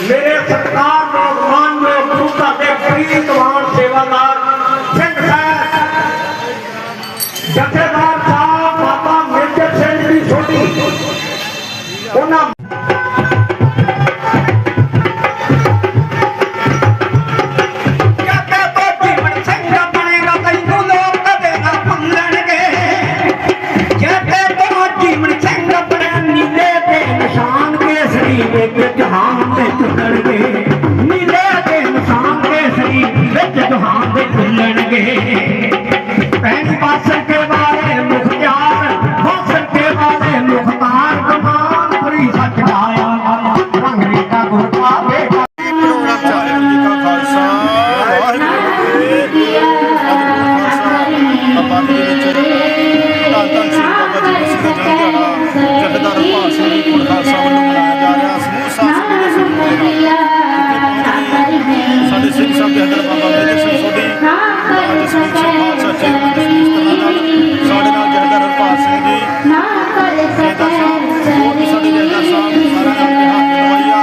میرے سرکار نوجوان میں گرو کے دے وہاں سیوہ دار سنگھ سیر جتے ਖਾਲਸਾ ਨਾਲ ਸਾਡੇ ਨਾਲ ਜਥੇਦਾਰ ਭਾਗ ਸਿੰਘ ਜੀ ਜਥੇਦਾਰ ਸਾਹਿਬ ਹੋਰ ਵੀ ਸਾਡੇ ਜਥੇਦਾਰ ਸਾਹਿਬ ਸਾਰਿਆਂ ਨਾਲ ਹੱਥ ਮਿਲਵਾਈਆ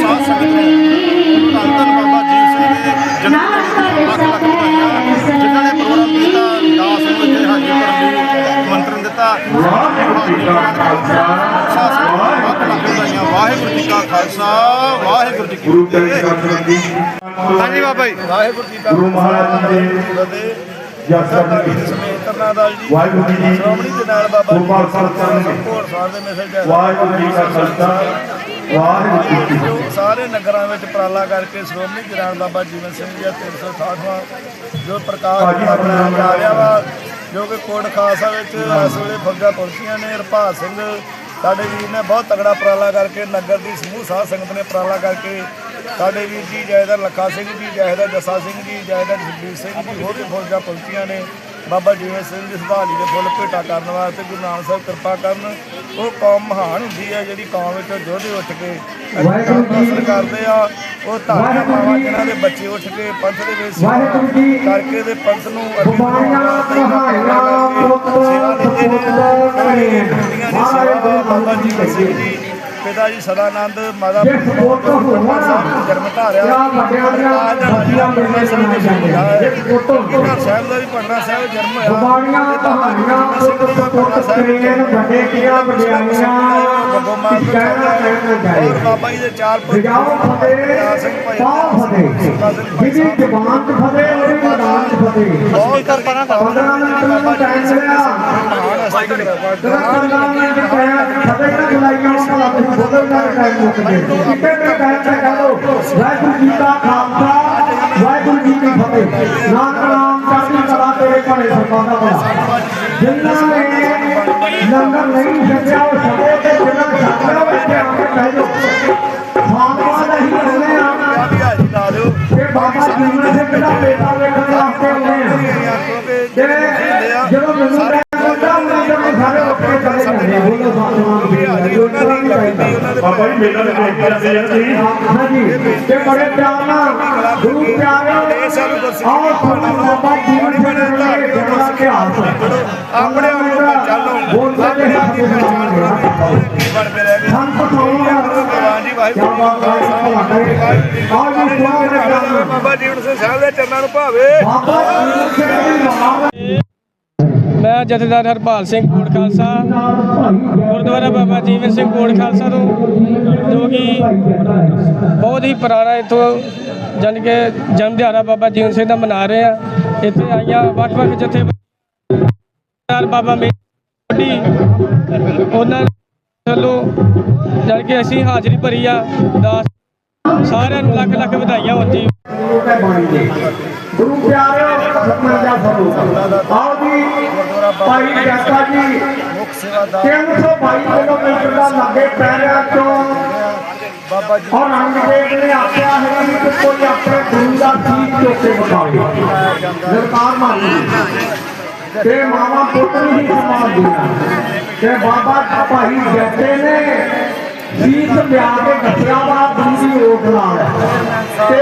ਸਾਧ ਸੰਗਤ ਨੂੰ ਧੰਨ ਧੰਨ ਬਾਬਾ ਜੀ ਸਿੰਘ ਦੇ ਜਨਮ ਦਿਨ ਲੱਖ ਲੱਖ ਵਧਾਈਆਂ ਜਿਨ੍ਹਾਂ ਨੇ ਪ੍ਰੋਗਰਾਮ ਕੀਤਾ ਦਾਸ ਇੱਥੇ ਹਾਜ਼ਰ ਕਰਨ ਲਈ ਮੰਤਰਨ ਦਿੱਤਾ। ਵਾਹਿਗੁਰੂ ਜੀ ਕਾ ਖਾਲਸਾ ਵਾਹਿਗੁਰੂ ਜੀ ਕਾ ਖਾਲਸਾ ਵਾਹਿਗੁਰੂ ਜੀ ਕੀ ਗੁਰੂ ਫਤਿਹ। ਜੀ। ਹਾਂਜੀ ਬਾਬਾ ਜੀ। ਵਾਹਿਗੁਰੂ ਜੀ ਕਾ ਜੀ ਵਾਹਿਗੁਰੂ ਜੀ ਦੀ ਸ਼੍ਰੋਮਣੀ ਦੇ ਨਾਲ ਬਾਬਾ ਜੀ ਗੋਪਾਲ ਸਾਹਿਬ ਸਾਹਿਬ ਦੇ ਮਿਸਲ ਜੈ ਵਾਹਿਗੁਰੂ ਜੀ ਕਾ ਖਾਲਸਾ। ਵਾਹਿਗੁਰੂ ਜੀ ਕੀ ਜੋ ਫਤਿਹ। ਸਾਰੇ ਨਗਰਾਂ ਵਿੱਚ ਪ੍ਰਾਲਾ ਕਰਕੇ ਸ਼੍ਰੋਮਣੀ ਜਨਾਨ ਬਾਬਾ ਜੀਵਨ ਸਿੰਘ ਜੀ ਦਾ 368ਵਾਂ ਜੋ ਪ੍ਰਕਾਸ਼ ਆਪਣਾ ਜਾ ਰਿਹਾ ਵਾ ਜੋ ਕਿ ਕੋਟ ਖਾਲਸਾ ਵਿੱਚ ਇਸ ਵੇਲੇ ਫੌਜਾਂ ਪਹੁੰਚੀਆਂ ਨੇ ਹਰਪਾਲ ਸਿੰਘ ਸਾਡੇ ਵੀਰ ਨੇ ਬਹੁਤ ਤਗੜਾ ਪ੍ਰਾਲਾ ਕਰਕੇ ਨਗਰ ਦੀ ਸਮੂਹ ਸਾਧ ਸੰਗਤ ਨੇ ਪ੍ਰਾਲਾ ਕਰਕੇ ਸਾਡੇ ਵੀਰ ਜੀ ਜੈਦਰ ਲੱਖਾ ਸਿੰਘ ਜੀ ਜੈਦਰ ਜੱਸਾ ਸਿੰਘ ਜੀ ਜੈਦਰ ਜਗਦੀਪ ਸਿੰਘ ਜੀ ਹੋਰ ਵੀ ਫੌਜਾਂ ਪਹੁੰਚੀਆਂ ਨੇ ਬਾਬਾ ਜੀਵਨ ਸਿੰਘ ਦੀ ਸੰਭਾਲੀ ਦੇ ਫੁੱਲ ਭੇਟਾ ਕਰਨ ਵਾਸਤੇ ਗੁਰੂ ਨਾਨਕ ਸਾਹਿਬ ਕਿਰਪਾ ਕਰਨ ਉਹ ਕੌਮ ਮਹਾਨ ਹੁੰਦੀ ਹੈ ਜਿਹੜੀ ਕੌਮ ਵਿੱਚੋਂ ਯੋਧੇ ਉੱਠ ਕੇ। ਹਾਸਲ ਕਰਦੇ ਆ ਉਹ ਧਾਰਨਾ ਵਾਹਿਗੁਰੂ ਮਾਵਾ ਜੀ। ਜਿਨ੍ਹਾਂ ਦੇ ਬੱਚੇ ਉੱਠ ਕੇ ਪੰਥ ਦੇ ਵਿੱਚ ਸੇਵਾ ਵਾਹਿਗੁਰੂ ਜੀ। ਕਰਕੇ ਦੇ ਪੰਥ ਨੂੰ ਅੱਗੇ ਸੇਵਾ ਦਿੰਦੇ ਨੇ ਬਾਬਾ ਜੀ ਸਿੰਘ ਜੀ ਪਿਤਾ ਜੀ ਸਦਾਨੰਦ ਮਾਤਾ ਜੇ ਸਪੁੱਤ ਹੋਣਾ ਸਾਹਿਬ ਨੂੰ ਜਨਮ ਧਾਰਿਆ ਜਾਂ ਵੱਡਿਆਂ ਦੀਆਂ ਬੱਚੀਆਂ ਮਿਲਣੇ ਚਾਹੀਦੀਆਂ ਜੇ ਸਪੁੱਤ ਹੋਣਾ ਸਾਹਿਬ ਦਾ ਵੀ ਪਟਨਾ ਸਾਹਿਬ ਜਨਮ ਹੋਇਆ ਬਿਮਾਰੀਆਂ ਕਹਾਣੀਆਂ ਪੁੱਤ ਸਪੁੱਤ ਕਰੇਨ ਵੱਡੇ ਕੀਆਂ ਵਡਿਆਈਆਂ ਕਹਿਣਾ ਕਹਿਣਾ ਔਰ ਜਾਏ ਬਾਬਾ ਜੀ ਦੇ ਚਾਰ ਪੁੱਤਰ ਸਜਾਓ ਫਤਿਹ ਸਿੰਘ ਭਾਈ ਪਾਓ ਫਤਿਹ ਜਿਹਦੀ ਜ਼ਬਾਨ ਚ ਫਤਿਹ ਉਹਦੀ ਮੈਦਾਨ ਚ ਫਤਿਹ ਬਹੁਤ ਕਰ ਪਰਾਂ ਪੰਦਰਾਂ ਮਿੰਟ ਮੈਨੂੰ ਟਾਈਮ ਮਿਲਿਆ ਜਿਹੜਾ ਪੰਦਰਾਂ ਮਿੰਟ ਟਾਈਮ ਫਤਿਹ ਨਾ ਬੁਲਾਈਆਂ ਉਹ ਭਲਾ ਤੁਸੀਂ ਬੋਲੋ ਨਾ ਟਾਈਮ ਮੁੱਕ ਜੇ ਕਿਤੇ ਤੇ ਟਾਈਮ ਤੇ ਕਹ ਲਓ ਵਾਹਿਗੁਰੂ ਜੀ ਕਾ ਖਾਲਸਾ ਵਾਹਿਗੁਰੂ ਜੀ ਕੀ ਫਤਿਹ ਨਾਨਕ ਨਾਮ ਚੜ੍ਹਦੀ ਕਲਾ ਤੇਰੇ ਭਾਣੇ ਸਰਪਾਂ ਦਾ ਭਲਾ ਜਿਨ੍ਹਾਂ ਨੇ ਲੰਗਰ ਨਹੀਂ ਛਕਿਆ ਉਹ ਸਭੇ ਤੇ ਜਿਨ੍ਹਾਂ ਛਕਿਆ ਬੈਠੇ ਆ ਕੇ ਕਹਿ ਲਓ ਖਾਲਸਾ ਦਾ ਹੀ ਕਹਿੰਦੇ ਆ ਵੀ ਹਾਜ਼ਰੀ ਲਾ ਦਿਓ ਕਿ ਬਾਬਾ ਜੀਵਨ ਸਿੰਘ ਦਾ ਬੇਟਾ ਵੇਖਣ ਵਾਸਤੇ ਆਉਂਦੇ ਆ ਜਿਹੜੇ ਜਦੋਂ ਮੈਨੂੰ ਟਾਈਮ ਮਿਲਦਾ ਉਹਨਾਂ ਦੇ ਸਾਰੇ ਉੱਠ ਕੇ ਚਲੇ ਜਾਂਦੇ ਆ। ਬੋਲੋ ਸਤਿਨਾਮ ਬਾਬਾ ਜੀ ਮੇਲਾ ਦੇ ਦੇਖ ਕੇ ਜਾਂਦੇ ਆ ਜੀ ਹਾਂਜੀ ਤੇ ਬੜੇ ਪਿਆਰ ਨਾਲ ਗੁਰੂ ਪਿਆਰਿਓ ਆਓ ਤੁਹਾਨੂੰ ਬਾਬਾ ਸਿੰਘ ਦਾ ਜਿਹੜਾ ਇਤਿਹਾਸ ਆਪਣੇ ਆਪ ਨੂੰ ਬੋਲਦੇ ਆਪਣੇ ਆਪ ਦੀ ਪਹਿਚਾਨ ਕਰੋ ਬਣਦੇ ਰਹਿ ਗਏ ਸੰਤ ਭਗਵਾਨ ਜੀ ਵਾਹਿਗੁਰੂ ਆਓ ਜੀ ਮੇਰੇ ਪਿਆਰ ਬਾਬਾ ਜੀਵਨ ਸਿੰਘ ਸਾਹਿਬ ਦੇ ਚਰਨਾਂ ਨੂੰ ਭਾਵੇ ਬਾਬਾ ਸਿੰਘ ਦੀ ਮਹਾਨ ਮੈਂ ਜਥੇਦਾਰ ਹਰਪਾਲ ਸਿੰਘ ਕੋਟ ਖਾਲਸਾ, ਗੁਰਦੁਆਰਾ ਬਾਬਾ ਜੀਵਨ ਸਿੰਘ ਕੋਟ ਖਾਲਸਾ ਤੋਂ, ਜੋ ਕਿ ਬਹੁਤ ਹੀ ਪੁਰਾਣਾ ਇੱਥੋਂ ਜਾਣੀ ਕਿ ਜਨਮ ਦਿਹਾੜਾ ਬਾਬਾ ਜੀਵਨ ਸਿੰਘ ਦਾ ਮਨਾ ਰਹੇ ਆ। ਇੱਥੇ ਆਈਆਂ ਵੱਖ-ਵੱਖ ਜਥੇ ਬਾਬਾ ਮੇਰੀ ਉਹਨਾਂ ਵੱਲੋਂ ਜਾਣੀ ਕਿ ਅਸੀਂ ਹਾਜ਼ਰੀ ਭਰੀ ਆ, ਦਾਸ ਸਾਰਿਆਂ ਨੂੰ ਲੱਖ ਲੱਖ ਵਧਾਈਆਂ ਹੋਣ ਜੀ। ਗੁਰੂ ਤੇ ਬਾਣੀ ਦੇ ਗੁਰੂ ਪਿਆਰਿਓ ਸਤਿਨਾਮ ਸਰੂਪ ਆਓ ਜੀ ਭਾਈ ਜਾਤਾ ਜੀ ਮੁੱਖ ਸੇਵਾਦਾਰ 322 ਕਿਲੋਮੀਟਰ ਦਾ ਲੱਗੇ ਪੈਰਿਆਂ ਚੋਂ ਬਾਬਾ ਜੀ ਔਰ ਅੰਗਰੇਜ਼ ਨੇ ਆਖਿਆ ਹੈ ਕਿ ਕੋਈ ਆਪਣੇ ਗੁਰੂ ਦਾ ਚੀਜ਼ ਚੋਕੇ ਬਤਾਵੇ ਸਰਕਾਰ ਮਾਰੀ ਤੇ ਮਾਵਾ ਪੁੱਤ ਨਹੀਂ ਸਮਾਨ ਦਿਆ ਤੇ ਬਾਬਾ ਭਾਈ ਜੱਟੇ ਨੇ ਸੀਸ ਲਿਆ ਕੇ ਗੱਠਿਆ ਵਾ ਗੁਰੂ ਦੀ ਓਟ ਨਾਲ ਤੇ